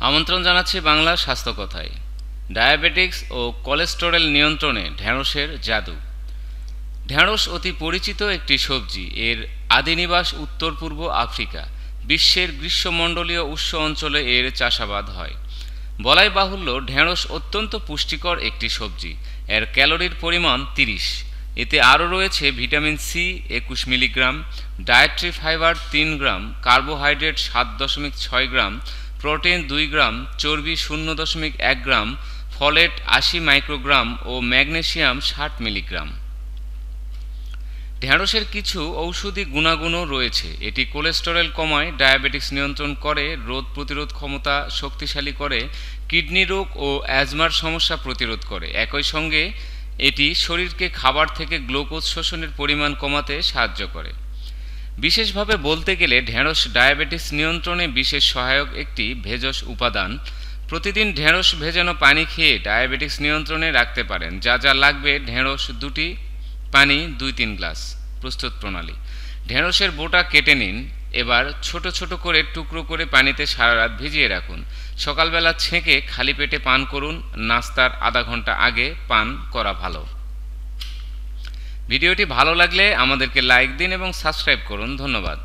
আমন্ত্রণ জানাচ্ছি বাংলা স্বাস্থ্য কথায় ডায়াবেটিক্স ও কোলেস্টেরল নিয়ন্ত্রণে ঢ্যাঁড়সের জাদু। ঢ্যাঁড়স অতি পরিচিত একটি সবজি। এর আদিনিবাস উত্তর পূর্ব আফ্রিকা। বিশ্বের গ্রীষ্মমণ্ডলীয় উৎস অঞ্চলে এর চাষাবাদ হয়। বলাই বাহুল্য, ঢ্যাঁড়স অত্যন্ত পুষ্টিকর একটি সবজি। এর ক্যালোরির পরিমাণ তিরিশ। এতে আরও রয়েছে ভিটামিন সি একুশ মিলিগ্রাম, ডায়েট্রি ফাইবার তিন গ্রাম, কার্বোহাইড্রেট সাত দশমিক ছয় গ্রাম প্রোটিন দুই গ্রাম, চর্বি শূন্য দশমিক এক গ্রাম, ফলেট আশি মাইক্রোগ্রাম ও ম্যাগনেসিয়াম ষাট মিলিগ্রাম। ঢ্যাঁড়সের কিছু ঔষধি গুণাগুণও রয়েছে। এটি কোলেস্টেরল কমায় ডায়াবেটিক্স নিয়ন্ত্রণ করে, রোগ প্রতিরোধ ক্ষমতা শক্তিশালী করে, কিডনি রোগ ও অ্যাজমার সমস্যা প্রতিরোধ করে। একই সঙ্গে এটি শরীরকে খাবার থেকে গ্লুকোজ শোষণের পরিমাণ কমাতে সাহায্য করে। বিশেষভাবে বলতে গেলে ঢেঁড়স ডায়াবেটিস নিয়ন্ত্রণে বিশেষ সহায়ক একটি ভেষজ উপাদান। প্রতিদিন ঢেঁড়স ভেজানো পানি খেয়ে ডায়াবেটিস নিয়ন্ত্রণে রাখতে পারেন। যা যা লাগবে, ঢেঁড়স দুটি, পানি দুই তিন গ্লাস। প্রস্তুত প্রণালী। ঢেঁড়সের বোটা কেটে নিন। এবার ছোট ছোট করে টুকরো করে পানিতে সারা রাত ভিজিয়ে রাখুন। সকালবেলা ছেঁকে খালি পেটে পান করুন। নাস্তার আধা ঘণ্টা আগে পান করা ভালো। ভিডিওটি ভালো লাগলে আমাদেরকে লাইক দিন এবং সাবস্ক্রাইব করুন। ধন্যবাদ।